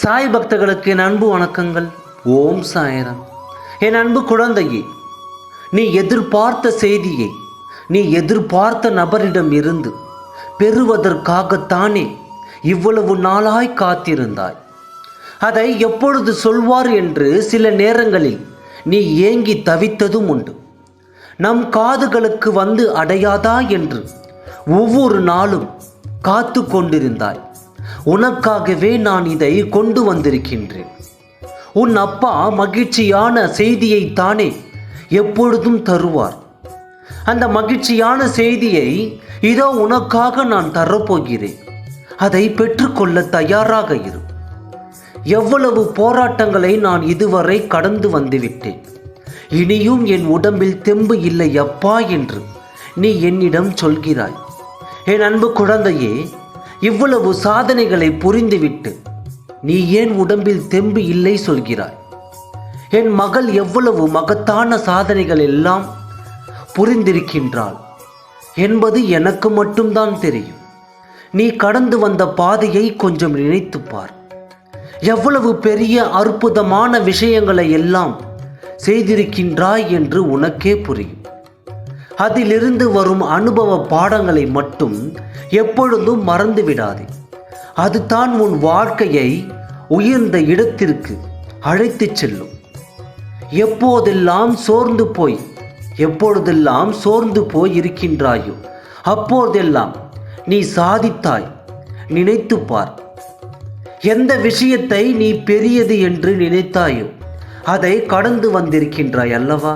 சாய் பக்தர்களுக்கு என் அன்பு வணக்கங்கள். ஓம் சாயரம். என் அன்பு குழந்தையே நீ எதிர்பார்த்த செய்தியை நீ எதிர்பார்த்த நபரிடம் இருந்து பெறுவதற்காகத்தானே இவ்வளவு நாளாய் காத்திருந்தாய். அதை எப்பொழுது சொல்வார் என்று சில நேரங்களில் நீ ஏங்கி தவித்ததும் உண்டு. நம் காதுகளுக்கு வந்து அடையாதா என்று ஒவ்வொரு நாளும் காத்து கொண்டிருந்தாய். உனக்காகவே நான் இதை கொண்டு வந்திருக்கின்றேன். உன் அப்பா மகிழ்ச்சியான செய்தியை தானே எப்பொழுதும் தருவார். அந்த மகிழ்ச்சியான செய்தியை இதோ உனக்காக நான் தரப்போகிறேன். அதை பெற்றுக்கொள்ள தயாராக இரு. எவ்வளவு போராட்டங்களை நான் இதுவரை கடந்து வந்துவிட்டேன். இனியும் என் உடம்பில் தெம்பு இல்லை அப்பா என்று நீ என்னிடம் சொல்கிறாய். என் அன்பு குழந்தையே இவ்வளவு சாதனைகளை புரிந்துவிட்டு நீ ஏன் உடம்பில் தெம்பு இல்லை சொல்கிறாய்? என் மகள் எவ்வளவு மகத்தான சாதனைகள் எல்லாம் புரிந்திருக்கின்றாள் என்பது எனக்கு மட்டும்தான் தெரியும். நீ கடந்து வந்த பாதையை கொஞ்சம் நினைத்து பார். எவ்வளவு பெரிய அற்புதமான விஷயங்களை எல்லாம் செய்திருக்கின்றாய் என்று உனக்கே புரியும். அதிலிருந்து வரும் அனுபவ பாடங்களை மட்டும் எப்பொழுதும் மறந்துவிடாதே. அதுதான் உன் வாழ்க்கையை உயர்ந்த இடத்திற்கு அழைத்துச் செல்லும். எப்போதெல்லாம் சோர்ந்து போய் எப்பொழுதெல்லாம் சோர்ந்து போய் இருக்கின்றாயோ அப்போதெல்லாம் நீ சாதித்தாய் நினைத்து பார். எந்த விஷயத்தை நீ பெரியது என்று நினைத்தாயோ அதை கடந்து வந்திருக்கின்றாய் அல்லவா?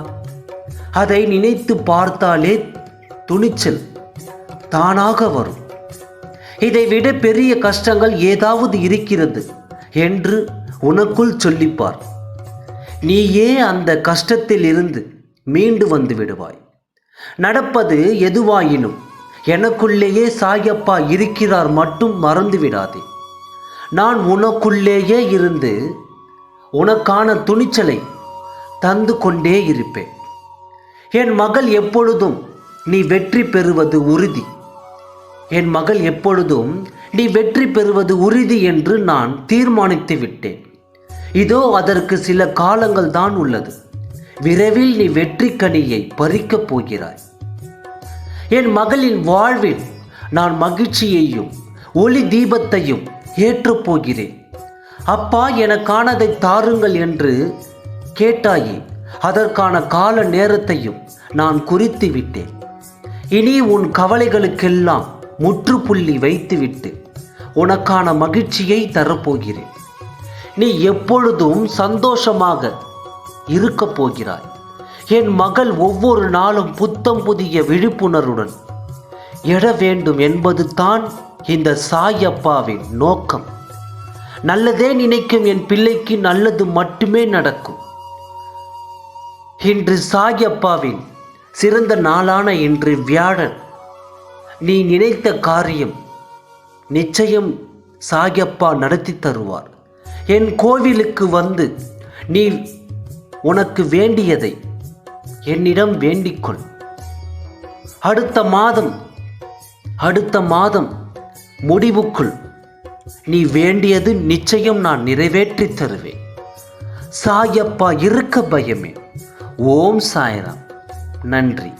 அதை நினைத்து பார்த்தாலே துணிச்சல் தானாக வரும். இதைவிட பெரிய கஷ்டங்கள் ஏதாவது இருக்கிறது என்று உனக்குள் சொல்லிப்பார். நீயே அந்த கஷ்டத்தில் இருந்து மீண்டு வந்து விடுவாய். நடப்பது எதுவாயினும் எனக்குள்ளேயே சாயப்பா இருக்கிறார் மட்டும் மறந்து விடாதே. நான் உனக்குள்ளேயே இருந்து உனக்கான துணிச்சலை தந்து கொண்டே இருப்பேன். என் மகள் எப்பொழுதும் நீ வெற்றி பெறுவது உறுதி. என் மகள் எப்பொழுதும் நீ வெற்றி பெறுவது உறுதி என்று நான் தீர்மானித்து விட்டேன். இதோ அதற்கு சில காலங்கள் தான் உள்ளது. விரைவில் நீ வெற்றி கனியை பறிக்கப் போகிறாய். என் மகளின் வாழ்வில் நான் மகிழ்ச்சியையும் ஒளி தீபத்தையும் ஏற்றப் போகிறேன். அப்பா எனக்கானதை தாருங்கள் என்று கேட்டாயே அதற்கான கால நேரத்தையும் நான் குறித்து விட்டேன் இனி உன் கவலைகளுக்கெல்லாம் முற்றுப்புள்ளி வைத்துவிட்டு உனக்கான மகிழ்ச்சியை தரப்போகிறேன். நீ எப்பொழுதும் சந்தோஷமாக இருக்கப் போகிறாய். என் மகள் ஒவ்வொரு நாளும் புத்தம் புதிய விழிப்புணர்வுடன் எழ வேண்டும் என்பது தான் இந்த சாயப்பாவின் நோக்கம். நல்லதே நினைக்கும் என் பிள்ளைக்கு நல்லது மட்டுமே நடக்கும். இன்று சாயப்பாவின் சிறந்த நாளான இன்று வியாழன். நீ நினைத்த காரியம் நிச்சயம் சாயப்பா நடத்தி தருவார். என் கோவிலுக்கு வந்து நீ உனக்கு வேண்டியதை என்னிடம் வேண்டிக்கொள். அடுத்த மாதம் அடுத்த மாதம் முடிவுக்குள் நீ வேண்டியது நிச்சயம் நான் நிறைவேற்றி தருவேன். சாயப்பா இருக்க பயமே. ஓம் சாய்ராம். நன்றி.